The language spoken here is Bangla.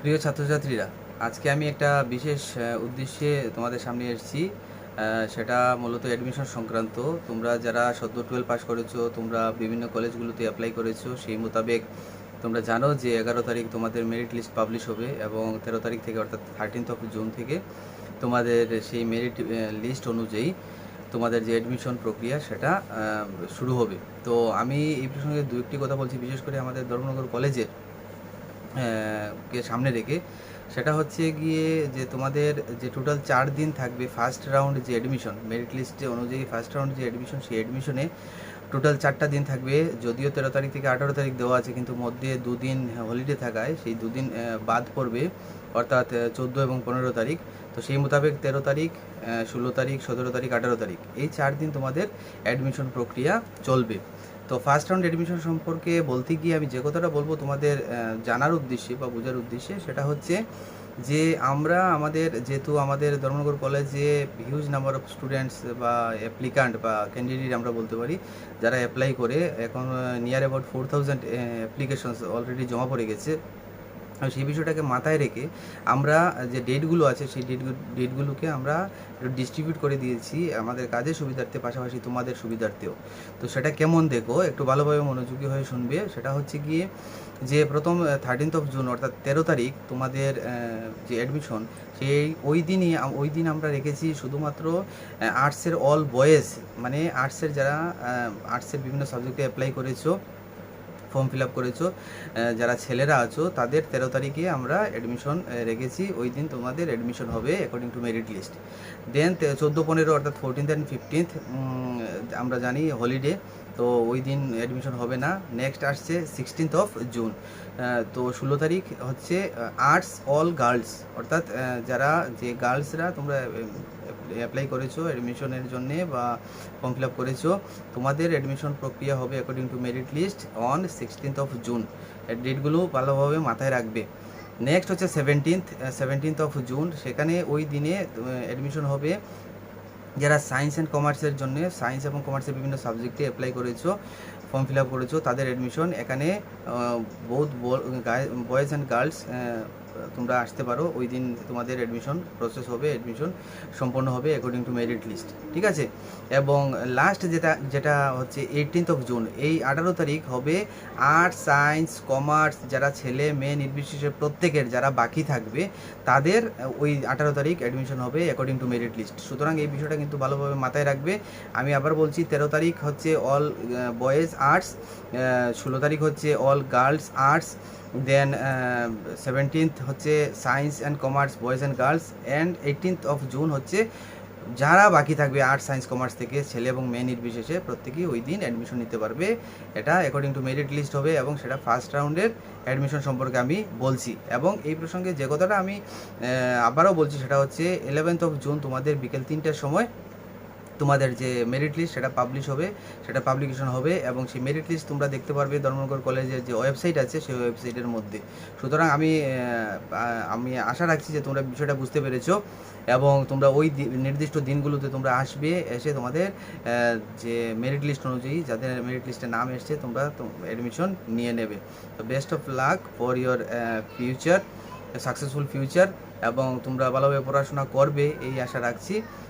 প্রিয় ছাত্রছাত্রীরা আজকে আমি একটা বিশেষ উদ্দেশ্যে তোমাদের সামনে এসেছি। সেটা মূলত অ্যাডমিশন সংক্রান্ত। তোমরা যারা সদ্য টুয়েলভ পাস করেছ তোমরা বিভিন্ন কলেজগুলোতে অ্যাপ্লাই করেছ সেই মোতাবেক তোমরা জানো যে এগারো তারিখ তোমাদের মেরিট লিস্ট পাবলিশ হবে এবং তেরো তারিখ থেকে অর্থাৎ থার্টিনথ অফ জুন থেকে তোমাদের সেই মেরিট লিস্ট অনুযায়ী তোমাদের যে অ্যাডমিশন প্রক্রিয়া সেটা শুরু হবে। তো আমি এই প্রসঙ্গে দু একটি কথা বলছি বিশেষ করে আমাদের ধর্মনগর কলেজে আহ, কে সামনে রেখে, সেটা হচ্ছে গিয়ে যে তোমাদের যে টোটাল চার দিন থাকবে ফার্স্ট রাউন্ড যে অ্যাডমিশন মেরিট লিস্টে অনুযায়ী ফার্স্ট রাউন্ড যে অ্যাডমিশন সেই অ্যাডমিশনে টোটাল চারটা দিন থাকবে, যদিও তেরো তারিখ থেকে আঠারো তারিখ দেওয়া আছে, কিন্তু মধ্যে দুদিন হলিডে থাকায় সেই দুদিন বাদ পড়বে, অর্থাৎ চোদ্দ এবং পনেরো তারিখ। তো সেই মোতাবেক তেরো তারিখ ষোলো তারিখ, সতেরো তারিখ, আঠারো তারিখ, এই চার দিন তোমাদের অ্যাডমিশন প্রক্রিয়া চলবে। তো ফার্স্ট রাউন্ড অ্যাডমিশন সম্পর্কে বলতে গিয়ে আমি যে কথাটা বলব তোমাদের জানার উদ্দেশ্যে বা বোঝার উদ্দেশ্যে, সেটা হচ্ছে যে আমরা আমাদের যেহেতু আমাদের ধর্মনগর কলেজে হিউজ নাম্বার অফ স্টুডেন্টস বা অ্যাপ্লিকান্ট বা ক্যান্ডিডেট আমরা বলতে পারি, যারা অ্যাপ্লাই করে, এখন near about four thousand applications already জমা পড়ে গেছে। সেই বিষয়টাকে মাথায় রেখে আমরা যে ডেটগুলো আছে, সেই ডেট, ডেটগুলোকে আমরা ডিস্ট্রিবিউট করে দিয়েছি আমাদের কাজের সুবিধার্থে, পাশাপাশি তোমাদের সুবিধার্থেও। তো সেটা কেমন দেখো? একটু ভালোভাবে মনোযোগী হয়ে শুনবে। সেটা হচ্ছে গিয়ে যে প্রথম থার্টিন্থ অফ জুন অর্থাৎ তেরো তারিখ, তোমাদের যে অ্যাডমিশন সেই ওই দিনই ওই দিন আমরা রেখেছি শুধুমাত্র আর্টসের অল বয়েজ মানে আর্টসের যারা আর্টসের বিভিন্ন সাবজেক্টে অ্যাপ্লাই করেছ ফর্ম ফিল আপ করেছ যারা ছেলেরা আছো, তাদের তেরো তারিখে আমরা অ্যাডমিশন রেখেছি। ওই দিন তোমাদের অ্যাডমিশন হবে according to merit list then চোদ্দ, পনেরো, অর্থাৎ ফোরটিন্থ অ্যান্ড ফিফটিন্থ আমরা জানি হলিডে তো ওই দিন অ্যাডমিশন হবে না। নেক্সট আসছে সিক্সটিন্থ অফ জুন তো ষোলো তারিখ হচ্ছে আর্টস অল গার্লস অর্থাৎ যারা যে গার্লসরা তোমরা অ্যাপ্লাই করেছ অ্যাডমিশনের জন্যে বা ফর্ম ফিল আপ করেছ, তোমাদের অ্যাডমিশন প্রক্রিয়া হবে according to merit list on sixteenth of June ডেটগুলো ভালোভাবে মাথায় রাখবে। নেক্সট হচ্ছে সেভেন্টিন্থ সেভেন্টিন্থ অফ জুন সেখানে ওই দিনে অ্যাডমিশন হবে যারা সায়েন্স অ্যান্ড কমার্সের জন্য সায়েন্স এবং কমার্সের বিভিন্ন সাবজেক্টে অ্যাপ্লাই করেছ ফর্ম ফিল আপ করেছ, তাদের অ্যাডমিশন এখানে বহুত বয়েজ অ্যান্ড গার্লস তোমরা আসতে পারো। ওই দিন তোমাদের অ্যাডমিশন প্রসেস হবে অ্যাডমিশন সম্পন্ন হবে অ্যাকর্ডিং টু মেরিট লিস্ট ঠিক আছে? এবং লাস্ট যেটা যেটা হচ্ছে এইটিনথ অফ জুন এই আঠারো তারিখ হবে আর্টস সায়েন্স কমার্স যারা ছেলে, মেয়ে নির্বিশেষে প্রত্যেকের যারা বাকি থাকবে, তাদের ওই আঠারো তারিখ অ্যাডমিশন হবে অ্যাকর্ডিং টু মেরিট লিস্ট সুতরাং এই বিষয়টা কিন্তু ভালোভাবে মাথায় রাখবে। আমি আবার বলছি, তেরো তারিখ হচ্ছে অল বয়েজ আর্টস ষোলো তারিখ হচ্ছে all girls arts then seventeenth হচ্ছে science and commerce boys and girls and eighteenth of June হচ্ছে যারা বাকি থাকবে আর্টস, সায়েন্স, কমার্স থেকে, ছেলে এবং মেয়ে নির্বিশেষে প্রত্যেকেই ওই দিন অ্যাডমিশন নিতে পারবে। এটা অ্যাকর্ডিং টু মেরিট লিস্ট হবে এবং সেটা ফার্স্ট রাউন্ডের অ্যাডমিশন সম্পর্কে আমি বলছি। এবং এই প্রসঙ্গে যে কথাটা আমি আবারও বলছি সেটা হচ্ছে ইলেভেন্থ অফ জুন তোমাদের বিকেল তিনটের সময় তোমাদের যে মেরিট লিস্ট সেটা পাবলিশ হবে, সেটা পাবলিকেশন হবে এবং সেই মেরিট লিস্ট তোমরা দেখতে পারবে ধর্মনগর কলেজের যে ওয়েবসাইট আছে, সেই ওয়েবসাইটের মধ্যে। সুতরাং আমি আমি আশা রাখছি যে তোমরা বিষয়টা বুঝতে পেরেছ এবং তোমরা ওই নির্দিষ্ট দিনগুলোতে তোমরা আসবে, এসে তোমাদের যে মেরিট লিস্ট অনুযায়ী যাদের মেরিট লিস্টে নাম এসছে, তোমরা অ্যাডমিশন নিয়ে নেবে। তো best of luck for your future successful future এবং তোমরা ভালোভাবে পড়াশোনা করবে, এই আশা রাখছি।